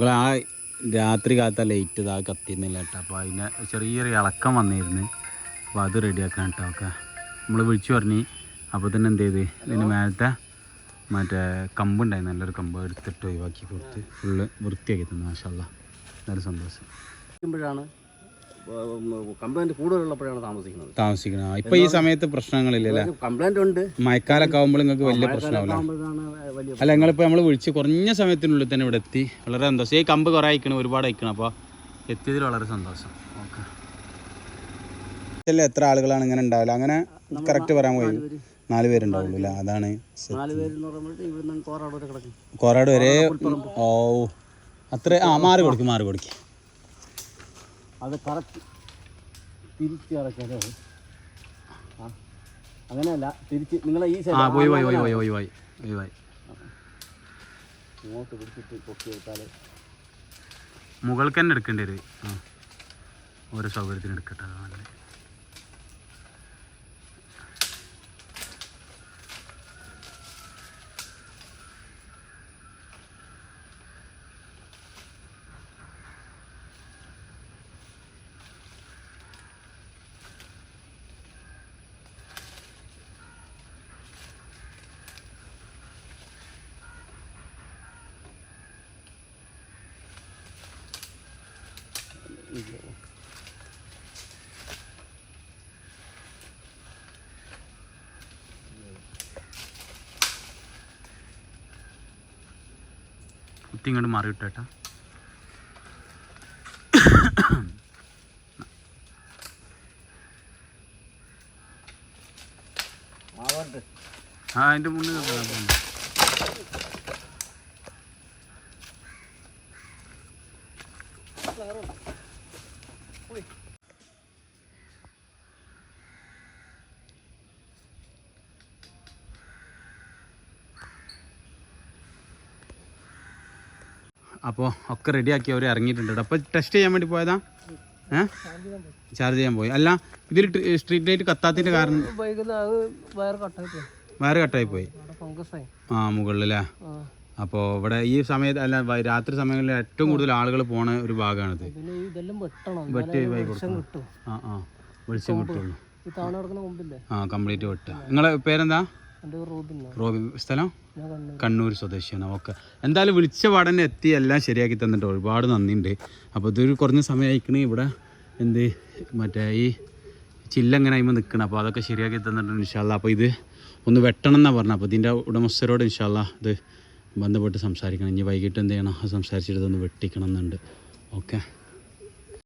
നിങ്ങൾ ആ രാത്രി കാലത്ത ലൈറ്റ് ഇതാ കത്തിയിരുന്നില്ല കേട്ടോ. അപ്പോൾ അതിന് ചെറിയൊരു ഇളക്കം വന്നിരുന്നു. അപ്പോൾ അത് റെഡിയാക്കാൻ കേട്ടോ. ഒക്കെ നമ്മൾ വിളിച്ചു പറഞ്ഞു. അപ്പോൾ തന്നെ എന്ത് ചെയ്ത്? ഇതിന് മേലത്തെ മറ്റേ കമ്പുണ്ടായി നല്ലൊരു കമ്പ് എടുത്തിട്ട് ഒഴിവാക്കി കൊടുത്ത് ഫുള്ള് വൃത്തിയാക്കി തന്നു. മാഷല്ല നല്ല സന്തോഷം. ഇരിക്കുമ്പോഴാണ് കംപ്ലൈന്റ് കൂടുതലുള്ളപ്പോഴാണ് താമസിക്കുന്നത്. താമസിക്കുന്നത്. ഇപ്പൊ ഈ സമയത്ത് പ്രശ്നങ്ങളില്ലല്ലേ കംപ്ലൈന്റ് ഉണ്ട്. മഴക്കാലൊക്കെ ആകുമ്പോൾ നിങ്ങൾക്ക് വലിയ പ്രശ്നമാവില്ല അല്ല നിങ്ങളിപ്പോൾ നമ്മൾ വിളിച്ച് കുറഞ്ഞ സമയത്തിനുള്ളിൽ തന്നെ ഇവിടെ എത്തി. വളരെ സന്തോഷം. ഈ കമ്പ് കുറേ അയക്കണം ഒരുപാട് അയക്കണം അപ്പോൾ എത്തിയതിൽ വളരെ സന്തോഷം. ഓക്കെ. എത്ര ആളുകളാണ് ഇങ്ങനെ ഉണ്ടാവില്ല അങ്ങനെ കറക്റ്റ് പറയാൻ പോയി. നാല് പേരുണ്ടാവുള്ളൂ അല്ലേ? അതാണ് കോറാട് വരെ ഓ അത്ര ആ മാറി കൊടുക്കും മാറി കൊടുക്കും. അത് കറക്റ്റ് തിരിച്ച് ആ. അങ്ങനെയല്ല തിരിച്ച് നിങ്ങളെ ഈ ഇങ്ങോട്ട് പിടിച്ചിട്ട് പൊക്കി എടുത്താൽ മുകൾക്ക് തന്നെ എടുക്കേണ്ടി വരും. ഓരോ സൗകര്യത്തിന് എടുക്കട്ടെ നല്ലത്. കുത്തി ഇങ്ങോട്ട് മാറി വിട്ടേട്ടാ ആ അതിന്റെ മുന്നിൽ നിൽക്കണം, അപ്പോൾ ഒക്കെ റെഡിയാക്കി അവർ ഇറങ്ങിയിട്ടുണ്ട് കേട്ടോ. അപ്പോൾ ടെസ്റ്റ് ചെയ്യാൻ വേണ്ടി പോയതാ? ഏ? ചാർജ് ചെയ്യാൻ പോയി. അല്ല ഇതിൽ സ്ട്രീറ്റ് ലൈറ്റ് കത്താത്തിന്റെ കാരണം വയറ് കട്ടായി പോയി. ആ മുകളിലല്ലേ അപ്പോൾ ഇവിടെ ഈ സമയത്ത് അല്ല രാത്രി സമയങ്ങളിൽ ഏറ്റവും കൂടുതൽ ആളുകൾ പോണ ഒരു ഭാഗമാണിത് വെട്ടി ആ ആ. വെളിച്ചം കിട്ടുള്ളൂ ആ കംപ്ലീറ്റ് വെട്ടുക നിങ്ങളെ പേരെന്താ? റോബി സ്ഥലം? കണ്ണൂർ സ്വദേശിയാണ്. ഓക്കെ. എന്തായാലും വിളിച്ച പാടന്നെ എത്തി എല്ലാം ശരിയാക്കി തന്നിട്ട് ഒരുപാട് നന്ദിയുണ്ട്. അപ്പോൾ ഇതൊരു കുറഞ്ഞ സമയം ആയിക്കണേ ഇവിടെ എന്ത് മറ്റേ ഈ ചില്ല ചില്ലങ്ങനെ ആയിമ്പോൾ നിൽക്കണം അപ്പോൾ അതൊക്കെ ശരിയാക്കി തന്നിട്ടുണ്ട് ഇൻഷാല്ല അപ്പോൾ ഇത് ഒന്ന് വെട്ടണം എന്നാണ് പറഞ്ഞത് അപ്പോൾ ഇതിന്റെ ഉടമസ്ഥരോട് ഇൻഷാല്ല ഇത് ബന്ധപ്പെട്ട് സംസാരിക്കണം. ഇനി വൈകിട്ട് എന്ത് ചെയ്യണം? സംസാരിച്ചിട്ട് ഇതൊന്ന് വെട്ടിക്കണം എന്നുണ്ട്. ഓക്കെ.